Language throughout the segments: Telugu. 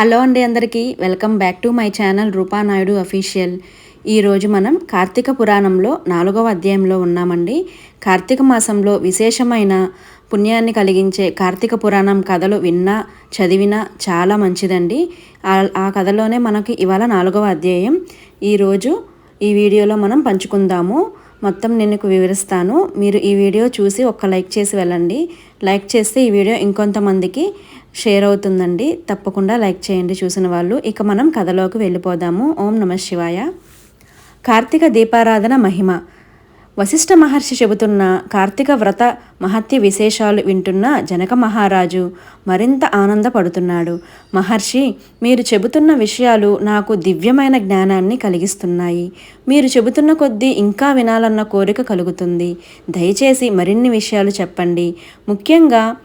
హలో అండి అందరికీ. Welcome back to my channel Rupa Nayudu official. ఈరోజు మనం కార్తీక పురాణంలో నాలుగవ అధ్యాయంలో ఉన్నామండి. కార్తీక మాసంలో విశేషమైన పుణ్యాన్ని కలిగించే కార్తీక పురాణం కథలు విన్నా చదివినా చాలా మంచిదండి. ఆ- ఆ కథలోనే మనకి ఇవాళ నాలుగవ అధ్యాయం. ఈరోజు ఈ వీడియోలో మనం పంచుకుందాము. మొత్తం నేను వివరిస్తాను. మీరు ఈ వీడియో చూసి ఒక్క లైక్ చేసి వెళ్ళండి. లైక్ చేస్తే ఈ వీడియో ఇంకొంతమందికి షేర్ అవుతుందండి. తప్పకుండా లైక్ చేయండి చూసిన వాళ్ళు. ఇక మనం కథలోకి వెళ్ళిపోదాము. ఓం నమ శివాయ. కార్తీక దీపారాధన మహిమ. వశిష్ఠ మహర్షి చెబుతున్న కార్తీక వ్రత మహత్య విశేషాలు వింటున్న జనక మహారాజు మరింత ఆనందపడుతున్నాడు. మహర్షి మీరు చెబుతున్న విషయాలు నాకు దివ్యమైన జ్ఞానాన్ని కలిగిస్తున్నాయి. మీరు చెబుతున్న కొద్దీ ఇంకా వినాలన్న కోరిక కలుగుతుంది. దయచేసి మరిన్ని విషయాలు చెప్పండి. ముఖ్యంగా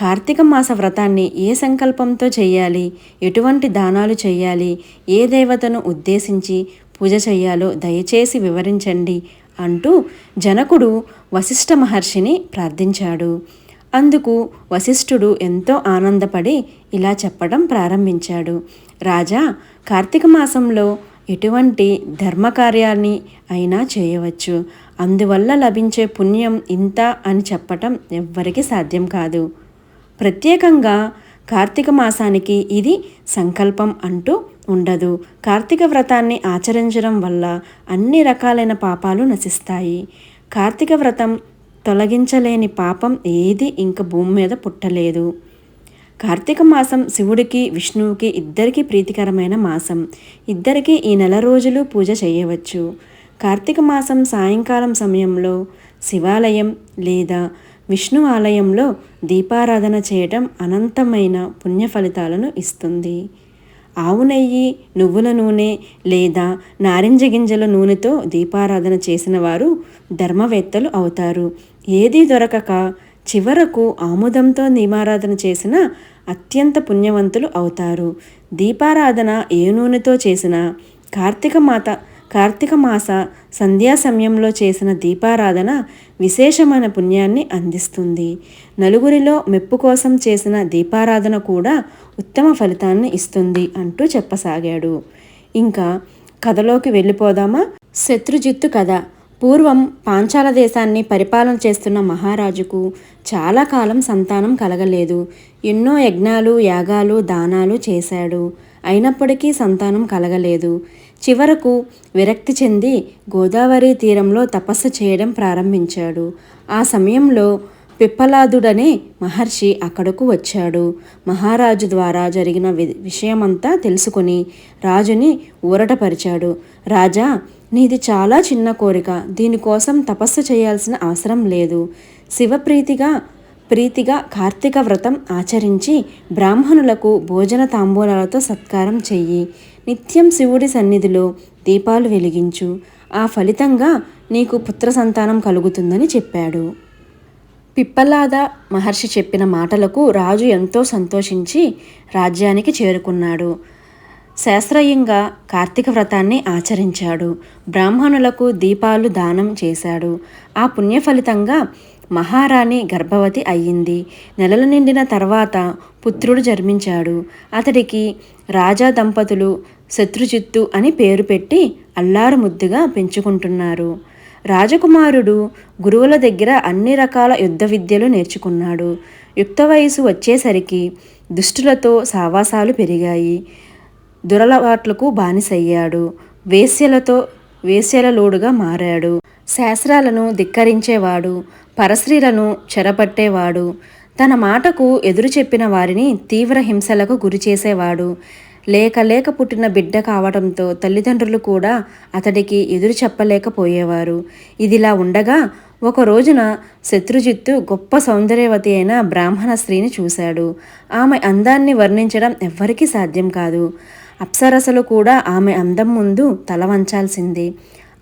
కార్తీక మాస వ్రతాన్ని ఏ సంకల్పంతో చేయాలి? ఎటువంటి దానాలు చేయాలి? ఏ దేవతను ఉద్దేశించి పూజ చేయాలో దయచేసి వివరించండి అంటూ జనకుడు వశిష్ఠ మహర్షిని ప్రార్థించాడు. అందుకు వశిష్ఠుడు ఎంతో ఆనందపడి ఇలా చెప్పడం ప్రారంభించాడు. రాజా కార్తీక మాసంలో ఎటువంటి ధర్మకార్యాన్ని అయినా చేయవచ్చు. అందువల్ల లభించే పుణ్యం ఇంత అని చెప్పటం ఎవ్వరికీ సాధ్యం కాదు. ప్రత్యేకంగా కార్తీక మాసానికి ఇది సంకల్పం అంటూ ఉండదు. కార్తీక వ్రతాన్ని ఆచరించడం వల్ల అన్ని రకాలైన పాపాలు నశిస్తాయి. కార్తీక వ్రతం తొలగించలేని పాపం ఏది ఇంక భూమి మీద పుట్టలేదు. కార్తీక మాసం శివుడికి విష్ణువుకి ఇద్దరికీ ప్రీతికరమైన మాసం. ఇద్దరికీ ఈ నెల రోజులు పూజ చేయవచ్చు. కార్తీక మాసం సాయంకాలం సమయంలో శివాలయం లేదా విష్ణు ఆలయంలో దీపారాధన చేయటం అనంతమైన పుణ్య ఫలితాలను ఇస్తుంది. ఆవు నెయ్యి నువ్వుల నూనె లేదా నారింజ గింజల నూనెతో దీపారాధన చేసిన వారు ధర్మవేత్తలు అవుతారు. ఏదీ దొరకక చివరకు ఆముదంతో దీపారాధన చేసిన అత్యంత పుణ్యవంతులు అవుతారు. దీపారాధన ఏ నూనెతో చేసినా కార్తీక మాత కార్తీక మాస సంధ్యా సమయంలో చేసిన దీపారాధన విశేషమైన పుణ్యాన్ని అందిస్తుంది. నలుగురిలో మెప్పు కోసం చేసిన దీపారాధన కూడా ఉత్తమ ఫలితాన్ని ఇస్తుంది అంటూ చెప్పసాగాడు. ఇంకా కథలోకి వెళ్ళిపోదామా? శత్రుజిత్తు కథ. పూర్వం పాంచాల దేశాన్ని పరిపాలన చేస్తున్న మహారాజుకు చాలా కాలం సంతానం కలగలేదు. ఎన్నో యజ్ఞాలు యాగాలు దానాలు చేశాడు. అయినప్పటికీ సంతానం కలగలేదు. చివరకు విరక్తి చెంది గోదావరి తీరంలో తపస్సు చేయడం ప్రారంభించాడు. ఆ సమయంలో పిప్పలాదుడనే మహర్షి అక్కడకు వచ్చాడు. మహారాజు ద్వారా జరిగిన వి- విషయమంతా తెలుసుకుని రాజుని ఊరటపరిచాడు. రాజా నీది చాలా చిన్న కోరిక. దీనికోసం తపస్సు చేయాల్సిన అవసరం లేదు. శివప్రీతిగా ప్రీతిగా కార్తీక వ్రతం ఆచరించి బ్రాహ్మణులకు భోజన తాంబూలాలతో సత్కారం చెయ్యి. నిత్యం శివుడి సన్నిధిలో దీపాలు వెలిగించు. ఆ ఫలితంగా నీకు పుత్ర సంతానం కలుగుతుందని చెప్పాడు. పిప్పలాద మహర్షి చెప్పిన మాటలకు రాజు ఎంతో సంతోషించి రాజ్యానికి చేరుకున్నాడు. శాస్త్రయంగా కార్తీక వ్రతాన్ని ఆచరించాడు. బ్రాహ్మణులకు దీపాలు దానం చేశాడు. ఆ పుణ్య ఫలితంగా మహారాణి గర్భవతి అయ్యింది. నెలలు నిండిన తర్వాత పుత్రుడు జన్మించాడు. అతడికి రాజా దంపతులు శత్రుజిత్తు అని పేరు పెట్టి అల్లారు ముద్దుగా పెంచుకుంటున్నారు. రాజకుమారుడు గురువుల దగ్గర అన్ని రకాల యుద్ధ విద్యలు నేర్చుకున్నాడు. యుక్త వయసు వచ్చేసరికి దుష్టులతో సావాసాలు పెరిగాయి. దురలవాట్లకు బానిసయ్యాడు. వేశ్యలతో వేశ్యల లోడుగా మారాడు. శాస్త్రాలను ధిక్కరించేవాడు. పరశ్రీలను చెరపట్టేవాడు. తన మాటకు ఎదురు చెప్పిన వారిని తీవ్ర హింసలకు గురి చేసేవాడు. లేక లేక పుట్టిన బిడ్డ కావడంతో తల్లిదండ్రులు కూడా అతడికి ఎదురు చెప్పలేకపోయేవారు. ఇదిలా ఉండగా ఒక రోజున శత్రుజిత్తు గొప్ప సౌందర్యవతి అయిన బ్రాహ్మణ స్త్రీని చూశాడు. ఆమె అందాన్ని వర్ణించడం ఎవ్వరికీ సాధ్యం కాదు. అప్సరసలు కూడా ఆమె అందం ముందు తల వంచాల్సిందే.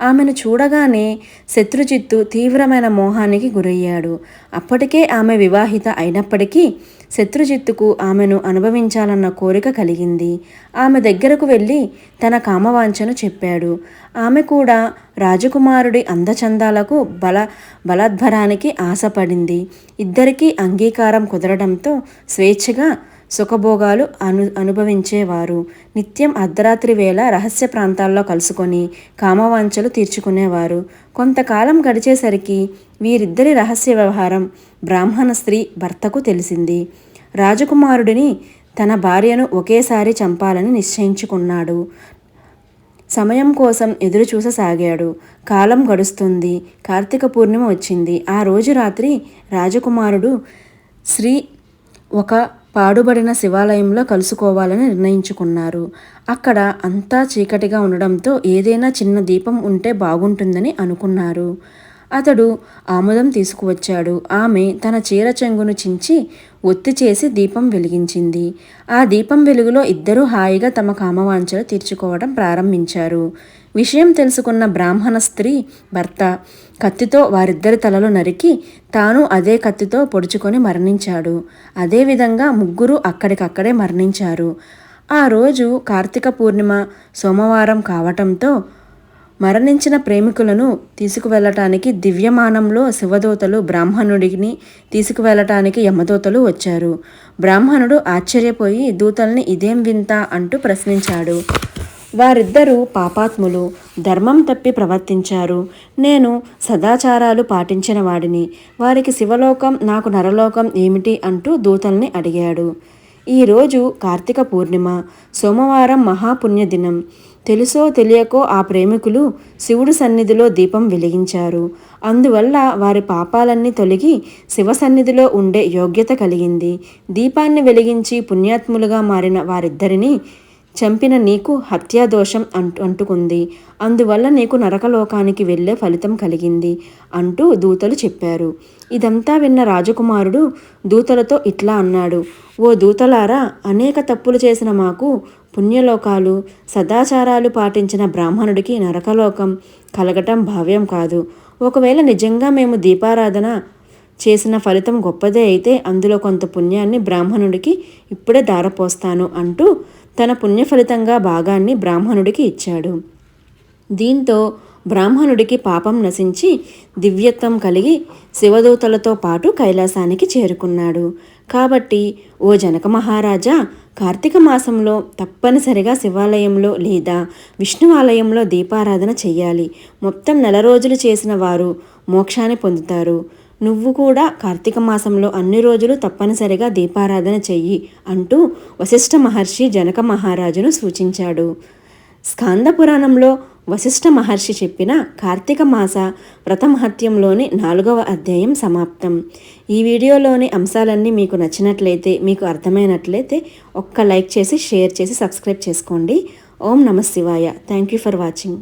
ఆమెను చూడగానే శత్రుజిత్తు తీవ్రమైన మోహానికి గురయ్యాడు. అప్పటికే ఆమె వివాహిత అయినప్పటికీ శత్రుజిత్తుకు ఆమెను అనుభవించాలన్న కోరిక కలిగింది. ఆమె దగ్గరకు వెళ్ళి తన కామవాంఛను చెప్పాడు. ఆమె కూడా రాజకుమారుడి అందచందాలకు బల బలధ్వరానికి ఆశపడింది. ఇద్దరికీ అంగీకారం కుదరడంతో స్వేచ్ఛగా సుఖభోగాలు అను అనుభవించేవారు. నిత్యం అర్ధరాత్రి వేళ రహస్య ప్రాంతాల్లో కలుసుకొని కామవాంఛలు తీర్చుకునేవారు. కొంతకాలం గడిచేసరికి వీరిద్దరి రహస్య వ్యవహారం బ్రాహ్మణ స్త్రీ భర్తకు తెలిసింది. రాజకుమారుడిని తన భార్యను ఒకేసారి చంపాలని నిశ్చయించుకున్నాడు. సమయం కోసం ఎదురు చూససాగాడు కాలం గడుస్తుంది. కార్తీక పూర్ణిమ వచ్చింది. ఆ రోజు రాత్రి రాజకుమారుడు శ్రీ ఒక పాడుబడిన శివాలయంలో కలుసుకోవాలని నిర్ణయించుకున్నారు. అక్కడ అంతా చీకటిగా ఉండడంతో ఏదైనా చిన్న దీపం ఉంటే బాగుంటుందని అనుకున్నారు. అతడు ఆముదం తీసుకువచ్చాడు. ఆమె తన చీర చెంగును చించి ఒత్తి చేసి దీపం వెలిగించింది. ఆ దీపం వెలుగులో ఇద్దరూ హాయిగా తమ కామవాంఛలు తీర్చుకోవడం ప్రారంభించారు. విషయం తెలుసుకున్న బ్రాహ్మణ స్త్రీ భర్త కత్తితో వారిద్దరి తలలు నరికి తాను అదే కత్తితో పొడుచుకొని మరణించాడు. అదేవిధంగా ముగ్గురు అక్కడికక్కడే మరణించారు. ఆ రోజు కార్తీక పూర్ణిమ సోమవారం కావటంతో మరణించిన ప్రేమికులను తీసుకువెళ్ళటానికి దివ్యమానంలో శివదూతలు బ్రాహ్మణుడిని తీసుకువెళ్ళటానికి యమదూతలు వచ్చారు. బ్రాహ్మణుడు ఆశ్చర్యపోయి దూతల్ని ఇదేం వింత? అంటూ ప్రశ్నించాడు. వారిద్దరూ పాపాత్ములు. ధర్మం తప్పి ప్రవర్తించారు. నేను సదాచారాలు పాటించిన వాడిని. వారికి శివలోకం నాకు నరలోకం ఏమిటి అంటూ దూతల్ని అడిగాడు. ఈరోజు కార్తీక పూర్ణిమ సోమవారం మహాపుణ్యదినం తెలుసో తెలియకో ఆ ప్రేమికులు శివుడు సన్నిధిలో దీపం వెలిగించారు. అందువల్ల వారి పాపాలన్నీ తొలగి శివ సన్నిధిలో ఉండే యోగ్యత కలిగింది. దీపాన్ని వెలిగించి పుణ్యాత్ములుగా మారిన వారిద్దరిని చంపిన నీకు హత్యాదోషం అంటు అంటుకుంది. అందువల్ల నీకు నరకలోకానికి వెళ్ళే ఫలితం కలిగింది అంటూ దూతలు చెప్పారు. ఇదంతా విన్న రాజకుమారుడు దూతలతో ఇట్లా అన్నాడు. ఓ దూతలారా అనేక తప్పులు చేసిన మాకు పుణ్యలోకాలు సదాచారాలు పాటించిన బ్రాహ్మణుడికి నరకలోకం కలగటం భావ్యం కాదు. ఒకవేళ నిజంగా మేము దీపారాధన చేసిన ఫలితం గొప్పదే అయితే అందులో కొంత పుణ్యాన్ని బ్రాహ్మణుడికి ఇప్పుడే దారపోస్తాను అంటూ తన పుణ్య ఫలితంగా భాగాన్ని బ్రాహ్మణుడికి ఇచ్చాడు. దీంతో బ్రాహ్మణుడికి పాపం నశించి దివ్యత్వం కలిగి శివదూతలతో పాటు కైలాసానికి చేరుకున్నాడు. కాబట్టి ఓ జనక మహారాజా కార్తీక మాసంలో తప్పనిసరిగా శివాలయంలో లేదా విష్ణువాలయంలో దీపారాధన చెయ్యాలి. మొత్తం నెల రోజులు చేసిన వారు మోక్షాన్ని పొందుతారు. నువ్వు కూడా కార్తీక మాసంలో అన్ని రోజులు తప్పనిసరిగా దీపారాధన చెయ్యి అంటూ వశిష్ఠ మహర్షి జనక మహారాజును సూచించాడు. స్కాంద పురాణంలో వశిష్ఠ మహర్షి చెప్పిన కార్తీక మాస వ్రతమహత్యంలోని నాలుగవ అధ్యాయం సమాప్తం. ఈ వీడియోలోని అంశాలన్నీ మీకు నచ్చినట్లయితే మీకు అర్థమైనట్లయితే ఒక్క లైక్ చేసి షేర్ చేసి సబ్స్క్రైబ్ చేసుకోండి. ఓం నమ శివాయ. Thank you for watching.